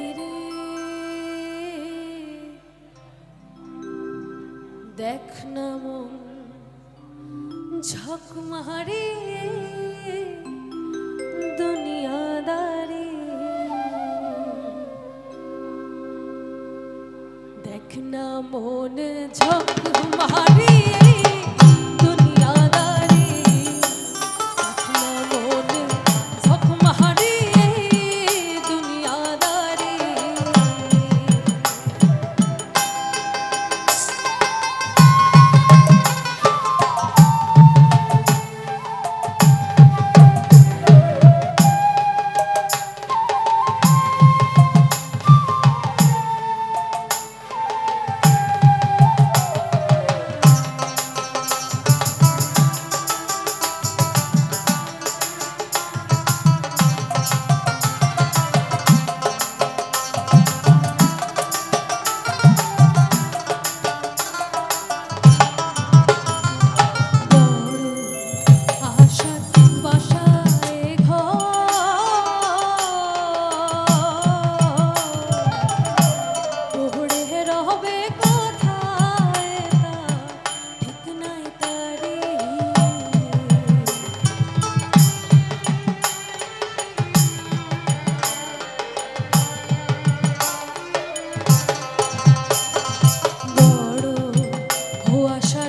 পাখিরে দেখ না মন ঝক মারে দুনিয়াদারি দেখ না মন ঝক মারে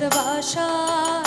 ভাষা